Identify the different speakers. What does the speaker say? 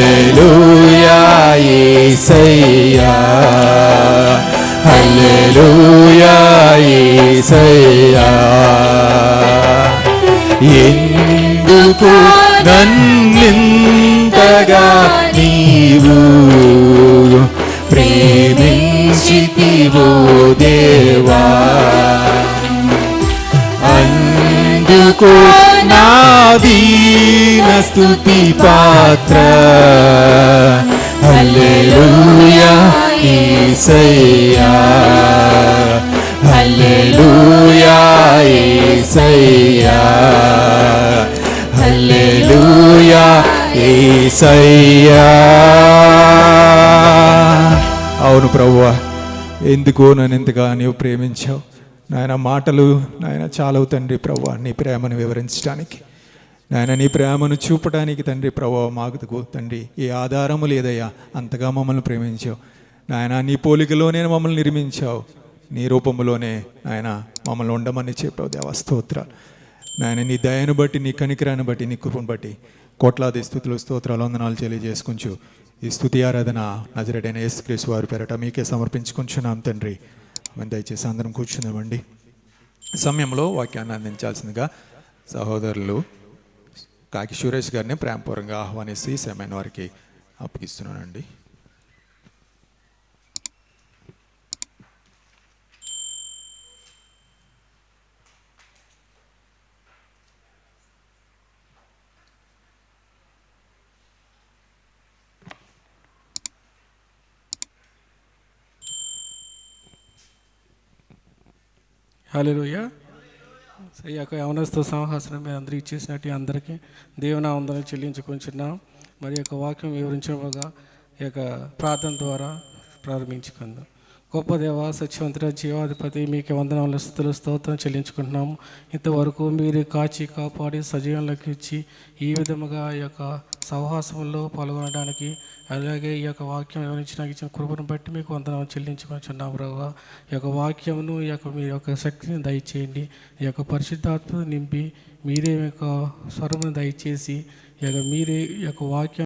Speaker 1: హల్లెలూయా యేసయ్యా హల్లెలూయా యేసయ్యా ఎందుకు నన్నింతగా నీవు ప్రేమించితివో దేవా? అందుకు నా దీన స్తుతి పాత్ర. హల్లెలూయా యేసయ్యా హల్లెలూయా యేసయ్యా హల్లెలూయా యేసయ్యా అవును ప్రభువా ఎందుకు నన్ను ఇంతగా నీవు ప్రేమించావు? నాయన మాటలు నాయన చాలవు తండ్రి ప్రభు నీ ప్రేమను వివరించడానికి. నాయన నీ ప్రేమను చూపడానికి తండ్రి ప్రభావ మాకు తండ్రి ఏ ఆధారము లేదయ్యా అంతగా మమ్మల్ని ప్రేమించావు. నాయన నీ పోలికలోనే మమ్మల్ని నిర్మించావు. నీ రూపంలోనే నాయన మమ్మల్ని ఉండమని చెప్పావు దేవస్తోత్రాలు నాయన నీ దయను బట్టి నీ కనికరాన్ని బట్టి నీ కృపను బట్టి కోట్లాది స్థుతులు స్తోత్రాలు వందనాలు తెలియజేసుకుంటూ ఈ స్థుతి ఆరాధన నజరడైన యేసుక్రీస్తు వారి పేరట మీకే సమర్పించుకుంటున్నాం తండ్రి. మేము దయచేసి అందరం కూర్చున్నామండి సమయంలో వాక్యాన్ని అందించాల్సిందిగా సహోదరులు కాకి సురేష్ గారిని ప్రేమపూర్వంగా ఆహ్వానిస్తూ ఈ సమయం వారికి అప్పగిస్తున్నానండి.
Speaker 2: హలో ఈ యవనస్తో సంహాసనం మీద అందరికీ ఇచ్చేసినట్టు అందరికీ దేవుని వందనం చెల్లించుకుంటున్నాం మరి యొక్క వాక్యం వివరించగా ఈ యొక్క ప్రార్థన ద్వారా ప్రారంభించుకుందాం. గొప్ప దేవ సత్యవంతుడ జీవాధిపతి మీకు వందనాలు స్థుతులు స్తోత్రం చెల్లించుకుంటున్నాము. ఇంతవరకు మీరు కాచి కాపాడి సజీవంలోకి ఇచ్చి ఈ విధముగా ఈ యొక్క సహవాసంలో పాల్గొనడానికి అలాగే ఈ యొక్క వాక్యం వివరించడానికి ఇచ్చిన కృపను బట్టి మీకు వందనాలు చెల్లించుకుంటున్నాం ప్రభు. ఈ యొక్క వాక్యమును ఈ యొక్క మీ యొక్క శక్తిని దయచేయండి. ఈ యొక్క పరిశుద్ధాత్మను నింపి మీరే యొక్క స్వరమును దయచేసి ఈ యొక్క మీరే ఈ యొక్క వాక్యం